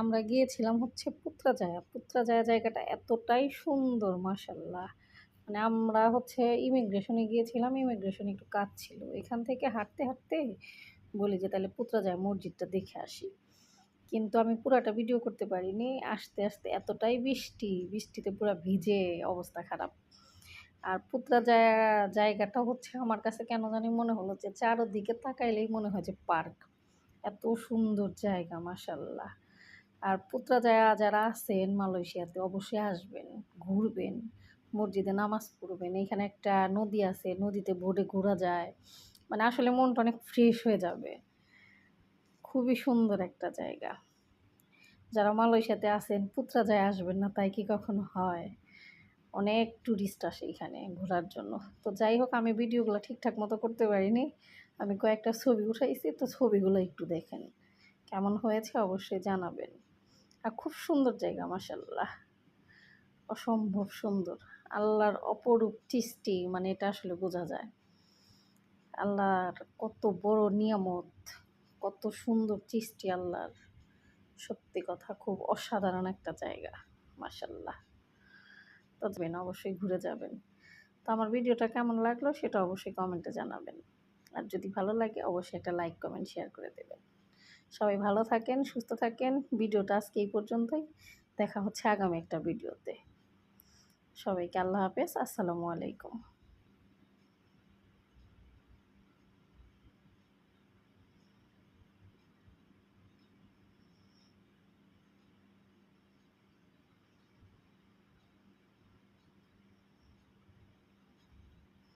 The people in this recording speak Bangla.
আমরা গিয়েছিলাম হচ্ছে পুত্রাজায়া। পুত্রাজায়া জায়গাটা এতটাই সুন্দর মাসাল্লাহ মানে আমরা হচ্ছে ইমিগ্রেশনে গিয়েছিলাম ইমিগ্রেশনে একটু কাজ ছিল। এখান থেকে হাঁটতে হাঁটতে বলি যে তাহলে পুত্রাজায়া মসজিদটা দেখে আসি। কিন্তু আমি পুরাটা ভিডিও করতে পারিনি। আসতে আসতে এতটাই বৃষ্টি, বৃষ্টিতে পুরো ভিজে অবস্থা খারাপ। আর পুত্রা জায়গাটা হচ্ছে আমার কাছে কেন জানি মনে হলো যে চারোদিকে তাকাইলেই মনে হয় যে পার্ক। এত সুন্দর জায়গা মাসাল্লাহ আর পুত্রা জায়গা যারা আছেন মালয়েশিয়াতে অবশ্যই আসবেন, ঘুরবেন, মসজিদে নামাজ পড়বেন। এখানে একটা নদী আছে, নদীতে বোটে ঘোরা যায়। মানে আসলে মনটা অনেক ফ্রেশ হয়ে যাবে। খুবই সুন্দর একটা জায়গা। যারা মালয়েশিয়াতে আছেন, পুত্রা যায় আসবেন না, তাই কি কখনো হয়? অনেক ট্যুরিস্ট আসে এখানে ঘোরার জন্য। তো যাই হোক, আমি ভিডিওগুলো ঠিকঠাক মতো করতে পারিনি। আমি কয়েকটা ছবি উঠাইছি, তো ছবিগুলো একটু দেখেন। কেমন হয়েছে অবশ্যই জানাবেন। আর খুব সুন্দর জায়গা মাসাল্লাহ অসম্ভব সুন্দর। আল্লাহর অপরূপ সৃষ্টি মানে এটা আসলে বোঝা যায়। আল্লাহর কত বড় নিয়ামত, কত সুন্দর সৃষ্টি আল্লাহর। সত্যি কথা, খুব অসাধারণ একটা জায়গা মাসাল্লাহ ততবেন অবশ্যই ঘুরে যাবেন। তো আমার ভিডিওটা কেমন লাগল সেটা অবশ্যই কমেন্টে জানাবেন। আর যদি ভালো লাগে, অবশ্যই একটা লাইক, কমেন্ট, শেয়ার করে দেবেন। সবাই ভালো থাকেন, সুস্থ থাকেন। ভিডিওটা আজকে এই পর্যন্তই। দেখা হচ্ছে আগামী একটা ভিডিওতে। সবাইকে আল্লাহ হাফেজ। আসসালামু আলাইকুম।